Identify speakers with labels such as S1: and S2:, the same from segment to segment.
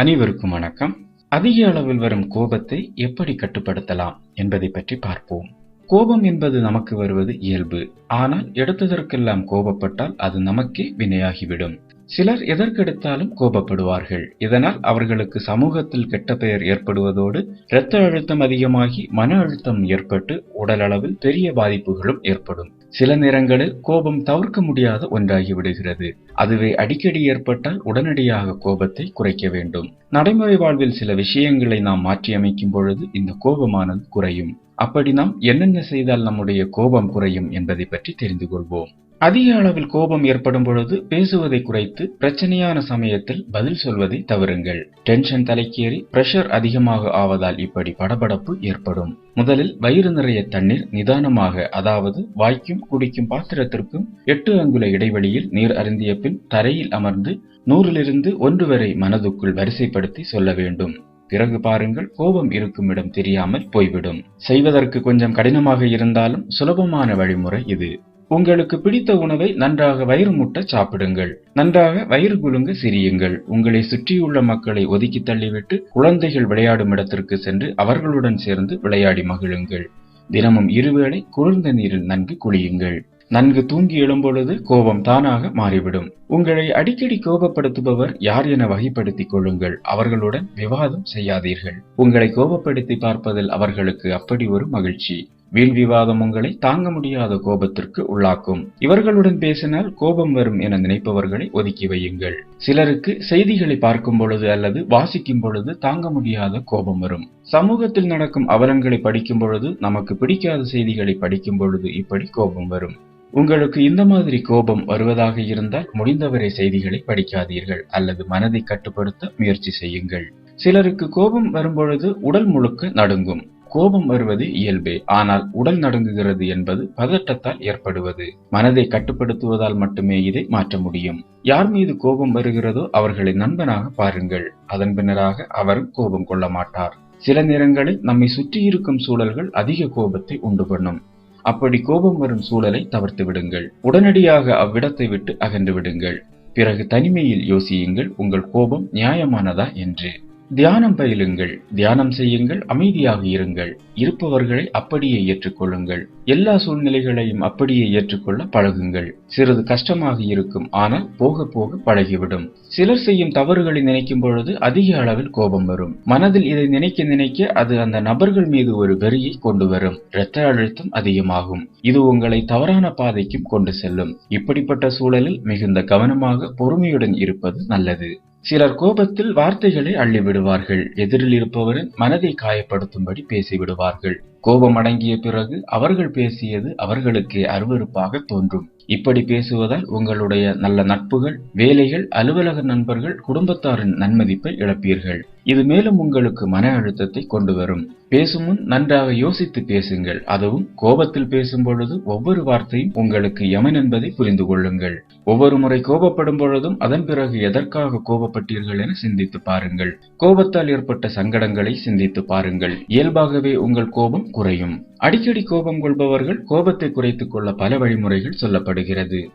S1: அனைவருக்கும் வணக்கம். அதிக அளவில் வரும் கோபத்தை எப்படி கட்டுப்படுத்தலாம் என்பதை பற்றி பார்ப்போம். கோபம் என்பது நமக்கு வருவது இயல்பு. ஆனால் எடுத்ததற்கெல்லாம் கோபப்பட்டால் அது நமக்கே வினையாகிவிடும். சிலர் எதற்கெடுத்தாலும் கோபப்படுவார்கள். இதனால் அவர்களுக்கு சமூகத்தில் கெட்ட பெயர் ஏற்படுவதோடு இரத்த அழுத்தம் அதிகமாகி மன அழுத்தம் ஏற்பட்டு உடல் அளவில் பெரிய பாதிப்புகளும் ஏற்படும். சில நேரங்களில் கோபம் தவிர்க்க முடியாத ஒன்றாகி விடுகிறது. அதுவே அடிக்கடி ஏற்பட்டால் உடனடியாக கோபத்தை குறைக்க வேண்டும். நடைமுறை வாழ்வில் சில விஷயங்களை நாம் மாற்றியமைக்கும் பொழுது இந்த கோபமானது குறையும். அப்படி நாம் என்னென்ன செய்தால் நம்முடைய கோபம் குறையும் என்பதை பற்றி தெரிந்து கொள்வோம். அதிக அளவில் கோபம் ஏற்படும் பொழுது பேசுவதை குறைத்து பிரச்சனையான சமயத்தில் பதில் சொல்வதை தவறுங்கள். டென்ஷன் தலைக்கேறி பிரஷர் அதிகமாக ஆவதால் இப்படி படபடப்பு ஏற்படும். முதலில் வயிறு நிறைய தண்ணீர் நிதானமாக அதாவது வாய்க்கும் குடிக்கும் பாத்திரத்திற்கும் எட்டு அங்குல இடைவெளியில் நீர் அருந்திய பின் தரையில் அமர்ந்து நூறிலிருந்து ஒன்று வரை மனதுக்குள் வரிசைப்படுத்தி சொல்ல வேண்டும். பிறகு பாருங்கள் கோபம் இருக்கும் இடம் தெரியாமல் போய்விடும். செய்வதற்கு கொஞ்சம் கடினமாக இருந்தாலும் சுலபமான வழிமுறை இது. உங்களுக்கு பிடித்த உணவை நன்றாக வயிறு முட்ட சாப்பிடுங்கள். நன்றாக வயிறு குலுங்க சிரியுங்கள். உங்களை சுற்றியுள்ள மக்களை ஒதுக்கி தள்ளிவிட்டு குழந்தைகள் விளையாடும் இடத்திற்கு சென்று அவர்களுடன் சேர்ந்து விளையாடி மகிழுங்கள். தினமும் இருவேளை குளிர்ந்த நீரில் நன்கு குளியுங்கள். நன்கு தூங்கி எழும்பொழுது கோபம் தானாக மாறிவிடும். உங்களை அடிக்கடி கோபப்படுத்துபவர் யார் என வகைப்படுத்திக் கொள்ளுங்கள். அவர்களுடன் விவாதம் செய்யாதீர்கள். உங்களை கோபப்படுத்தி பார்ப்பதில் அவர்களுக்கு அப்படி ஒரு மகிழ்ச்சி. வீண் விவாதம் உங்களை தாங்க முடியாத கோபத்திற்கு உள்ளாக்கும். இவர்களுடன் பேசினால் கோபம் வரும் என நினைப்பவர்களை ஒதுக்கி வையுங்கள். சிலருக்கு செய்திகளை பார்க்கும் பொழுது அல்லது வாசிக்கும் பொழுது தாங்க முடியாத கோபம் வரும். சமூகத்தில் நடக்கும் அவலங்களை படிக்கும் பொழுது நமக்கு பிடிக்காத செய்திகளை படிக்கும் பொழுது இப்படி கோபம் வரும். உங்களுக்கு இந்த மாதிரி கோபம் வருவதாக இருந்தால் முடிந்தவரை செய்திகளை படிக்காதீர்கள் அல்லது மனதை கட்டுப்படுத்த முயற்சி செய்யுங்கள். சிலருக்கு கோபம் வரும்பொழுது உடல் முழுக்க நடுங்கும். கோபம் வருவது இயல்பே. ஆனால் உடல் நடுங்குகிறது என்பது பதட்டத்தால் ஏற்படுவது. மனதை கட்டுப்படுத்துவதால் மட்டுமே இதை மாற்ற முடியும். யார் மீது கோபம் வருகிறதோ அவர்களை நண்பனாக பாருங்கள். அதன் பின்னராக அவரும் கோபம் கொள்ள மாட்டார். சில நேரங்களில் நம்மை சுற்றி இருக்கும் சூழல்கள் அதிக கோபத்தை உண்டு பண்ணும். அப்படி கோபம் வரும் சூழலை தவிர்த்து விடுங்கள். உடனடியாக அவ்விடத்தை விட்டு அகன்று விடுங்கள். பிறகு தனிமையில் யோசியுங்கள். உங்கள் கோபம் நியாயமானதா என்று. தியானம் பயிலுங்கள் தியானம் செய்யுங்கள் அமைதியாக இருங்கள் இருப்பவர்களை அப்படியே ஏற்றுக்கொள்ளுங்கள். எல்லா சூழ்நிலைகளையும் அப்படியே ஏற்றுக்கொள்ள பழகுங்கள். சிறிது கஷ்டமாக இருக்கும் ஆனால் போக போக பழகிவிடும். சிலர் செய்யும் தவறுகளை நினைக்கும் பொழுது அதிக அளவில் கோபம் வரும். மனதில் இதை நினைக்க நினைக்க அது அந்த நபர்கள் மீது ஒரு வெறியை கொண்டு வரும். இரத்த அழுத்தம் அதிகமாகும். இது உங்களை தவறான பாதைக்கும் கொண்டு செல்லும். இப்படிப்பட்ட சூழலில் மிகுந்த கவனமாக பொறுமையுடன் இருப்பது நல்லது. சிலர் கோபத்தில் வார்த்தைகளை அள்ளிவிடுவார்கள். எதிரில் இருப்பவரின் மனதை காயப்படுத்தும்படி பேசிவிடுவார்கள். கோபம் அடங்கிய பிறகு அவர்கள் பேசியது அவர்களுக்கு அருவருப்பாக தோன்றும். இப்படி பேசுவதால் உங்களுடைய நல்ல நட்புகள் வேலைகள் அலுவலக நண்பர்கள் குடும்பத்தாரின் நன்மதிப்பை இழப்பீர்கள். இது மேலும் உங்களுக்கு மன அழுத்தத்தை கொண்டு வரும். பேசும் முன் நன்றாக யோசித்து பேசுங்கள். அதுவும் கோபத்தில் பேசும் பொழுது ஒவ்வொரு வார்த்தையும் உங்களுக்கு எமன் என்பதை புரிந்து கொள்ளுங்கள். ஒவ்வொரு முறை கோபப்படும் பொழுதும் அதன் பிறகு எதற்காக கோபப்பட்டீர்கள் என சிந்தித்து பாருங்கள். கோபத்தால் ஏற்பட்ட சங்கடங்களை சிந்தித்து பாருங்கள். இயல்பாகவே உங்கள் கோபம் குறையும். அடிக்கடி கோபம் கொள்பவர்கள் கோபத்தை குறைத்துக் கொள்ள பல வழிமுறைகள் சொல்லப்படுகிறது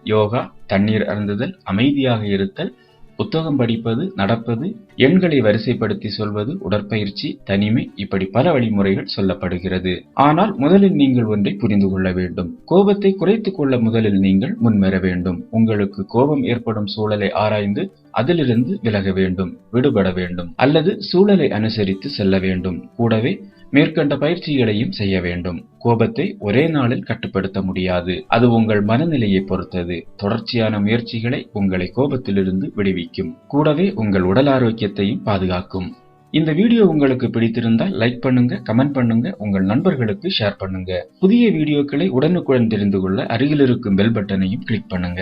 S1: யோகா தண்ணீர் அருந்துதல் அமைதியாக இருத்தல் புத்தகம் படிப்பது நடப்பது எண்களை வரிசைப்படுத்தி சொல்வது உடற்பயிற்சி தனிமை இப்படி பல வழிமுறைகள் சொல்லப்படுகிறது. ஆனால் முதலில் நீங்கள் ஒன்றை புரிந்து கொள்ள வேண்டும். கோபத்தை குறைத்துக் கொள்ள முதலில் நீங்கள் முன்வர வேண்டும். உங்களுக்கு கோபம் ஏற்படும் சூழலை ஆராய்ந்து அதிலிருந்து விலக வேண்டும் விடுபட வேண்டும் அல்லது சூழலை அனுசரித்து செல்ல வேண்டும். கூடவே மேற்கண்ட பயிற்சிகளையும் செய்ய வேண்டும். கோபத்தை ஒரே நாளில் கட்டுப்படுத்த முடியாது. அது உங்கள் மனநிலையை பொறுத்தது. தொடர்ச்சியான முயற்சிகளை உங்களை கோபத்திலிருந்து விடுவிக்கும். கூடவே உங்கள் உடல் ஆரோக்கியத்தையும் பாதுகாக்கும். இந்த வீடியோ உங்களுக்கு பிடித்திருந்தால் லைக் பண்ணுங்க கமெண்ட் பண்ணுங்க உங்கள் நண்பர்களுக்கு ஷேர் பண்ணுங்க. புதிய வீடியோக்களை உடனுக்குடன் தெரிந்து கொள்ள அருகில் இருக்கும் பெல் பட்டனையும் கிளிக் பண்ணுங்க.